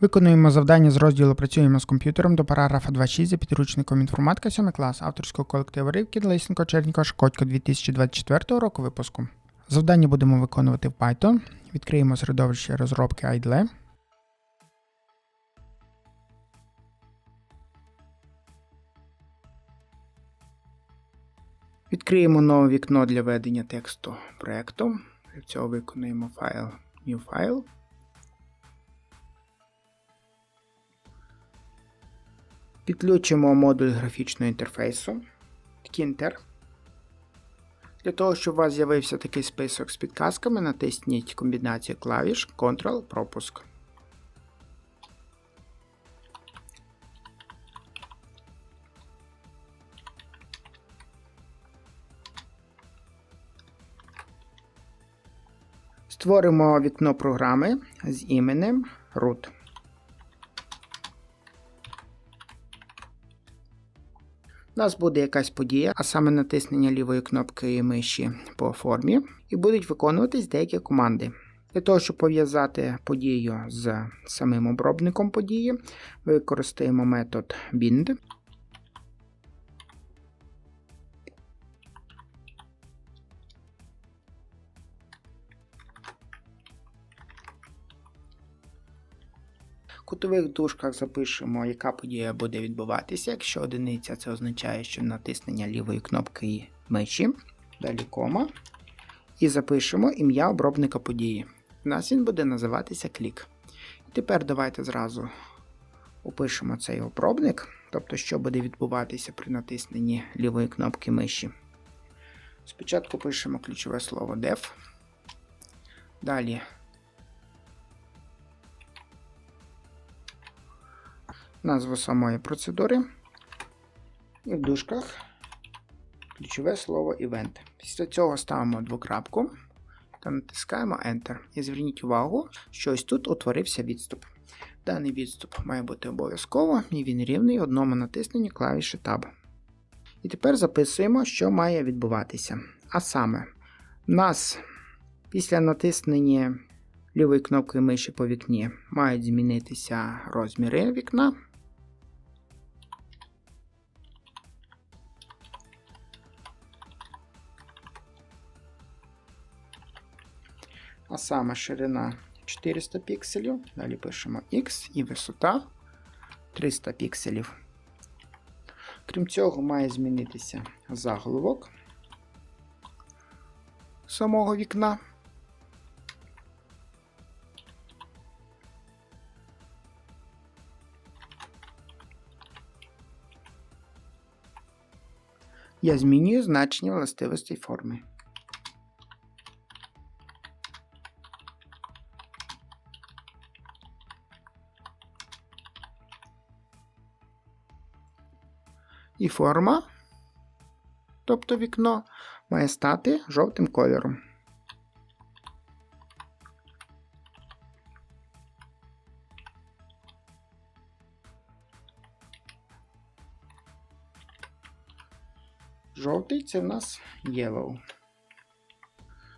Виконуємо завдання з розділу Працюємо з комп'ютером до параграфа 2.6 за підручником інформатика 7 клас авторського колективу Ривкін, Лисенко, Черніко, Шкодько 2024 року випуску. Завдання будемо виконувати в Python. Відкриємо середовище розробки IDLE. Відкриємо нове вікно для ведення тексту проекту. Для цього виконуємо файл New File. Підключимо модуль графічного інтерфейсу Kinter. Для того, щоб у вас з'явився такий список з підказками, натисніть комбінацію клавіш Ctrl пропуск. Створимо вікно програми з іменем root. Нас буде якась подія, а саме натиснення лівої кнопки миші по формі, і будуть виконуватись деякі команди. Для того, щоб пов'язати подію з самим обробником події, використаємо метод bind. Кутових дужках запишемо, яка подія буде відбуватися. Якщо одиниця, це означає, що натиснення лівої кнопки миші, далі кома. І запишемо ім'я обробника події. У нас він буде називатися клік. І тепер давайте зразу опишемо цей обробник, тобто, що буде відбуватися при натисненні лівої кнопки миші. Спочатку пишемо ключове слово def. Далі назву самої процедури. І в дужках ключове слово event. Після цього ставимо двокрапку та натискаємо Enter. І зверніть увагу, що ось тут утворився відступ. Даний відступ має бути обов'язково, і він рівний одному натисненню клавіші Tab. І тепер записуємо, що має відбуватися. А саме, в нас після натиснення лівої кнопки миші по вікні мають змінитися розміри вікна. А саме ширина 400 пікселів. Далі пишемо X і висота 300 пікселів. Крім цього, має змінитися заголовок самого вікна. Я змінюю значення властивостей форми. І форма, тобто вікно, має стати жовтим кольором. Жовтий це в нас yellow.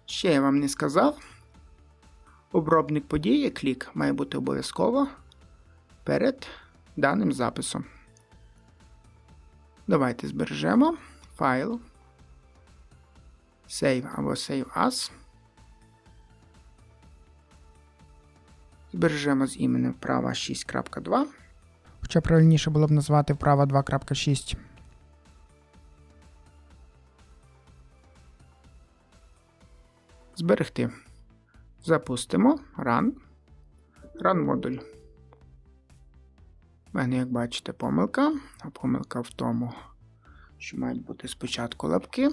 Ще я вам не сказав. Обробник події клік має бути обов'язково перед даним записом. Давайте збережемо файл. Save або Save As. Збережемо з іменем вправа 6.2. Хоча правильніше було б назвати вправа 2.6. Зберегти. Запустимо Run. Run модуль. У мене, як бачите, помилка. А помилка в тому, що мають бути спочатку лапки.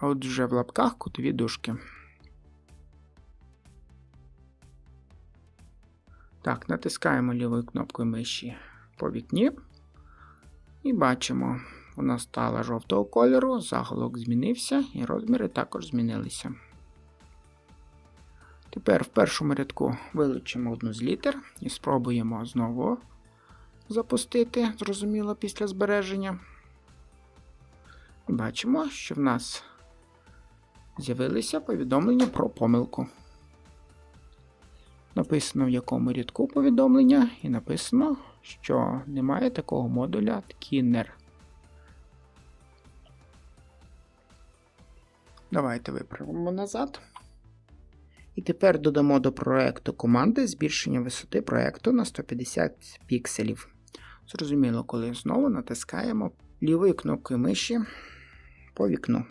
А от вже в лапках кутові дужки. Так, натискаємо лівою кнопкою миші по вікні. І бачимо, вона стала жовтого кольору, заголовок змінився, і розміри також змінилися. Тепер в першому рядку вилучимо одну з літер і спробуємо знову запустити, зрозуміло, після збереження. Бачимо, що в нас з'явилися повідомлення про помилку. Написано в якому рядку повідомлення, і написано, що немає такого модуля Tkinner. Давайте виправимо назад. І тепер додамо до проекту команди збільшення висоти проекту на 150 пікселів. Зрозуміло, коли знову натискаємо лівою кнопкою миші по вікну.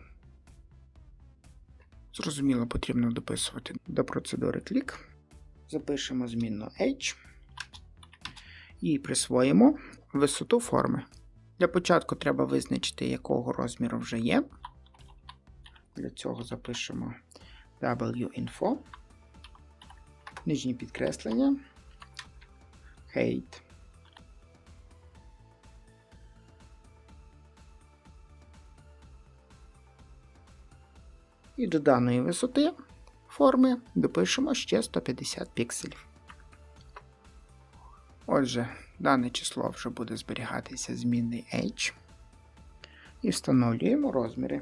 Зрозуміло, потрібно дописувати до процедури клік. Запишемо змінну H і присвоїмо висоту форми. Для початку треба визначити, якого розміру вже є. Для цього запишемо WInfo, нижнє підкреслення, height. І до даної висоти форми допишемо ще 150 пікселів. Отже, дане число вже буде зберігатися змінний H. І встановлюємо розміри.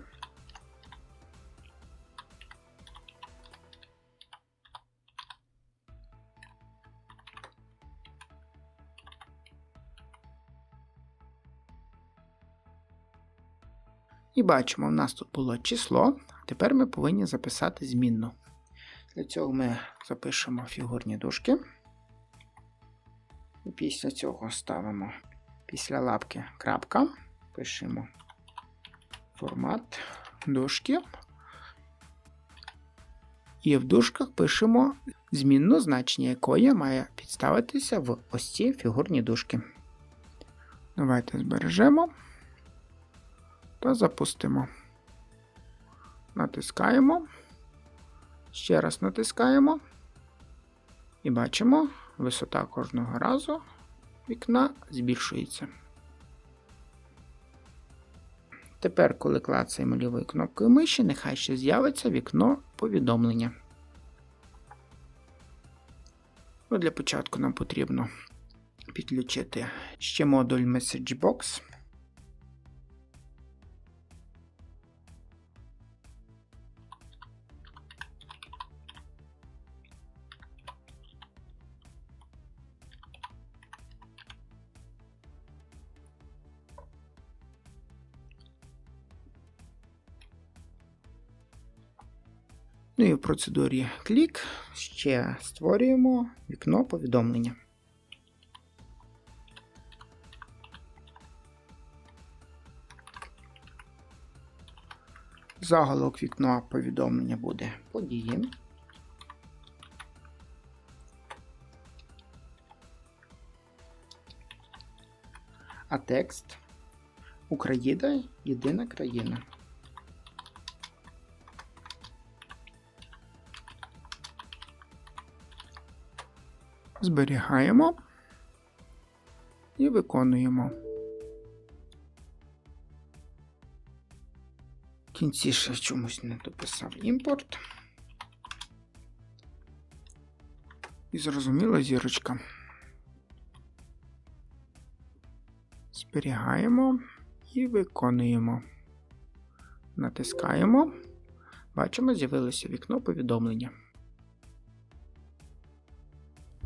І бачимо, в нас тут було число, а тепер ми повинні записати змінну. Для цього ми запишемо фігурні дужки. І після цього ставимо після лапки крапка, пишемо формат дужки. І в дужках пишемо змінну, значення якої має підставитися в ось ці фігурні дужки. Давайте збережемо та запустимо. Натискаємо. Ще раз натискаємо. І бачимо, висота кожного разу вікна збільшується. Тепер, коли клацаємо лівою кнопкою миші, нехай ще з'явиться вікно повідомлення. Ну, Для початку нам потрібно підключити ще модуль MessageBox. Ну і в процедурі клік ще створюємо вікно повідомлення. Заголовок вікна повідомлення буде події. А текст Україна єдина країна. Зберігаємо і виконуємо. В кінці ще чомусь не дописав імпорт. І зрозуміла зірочка. Зберігаємо і виконуємо. Натискаємо. Бачимо, з'явилося вікно повідомлення.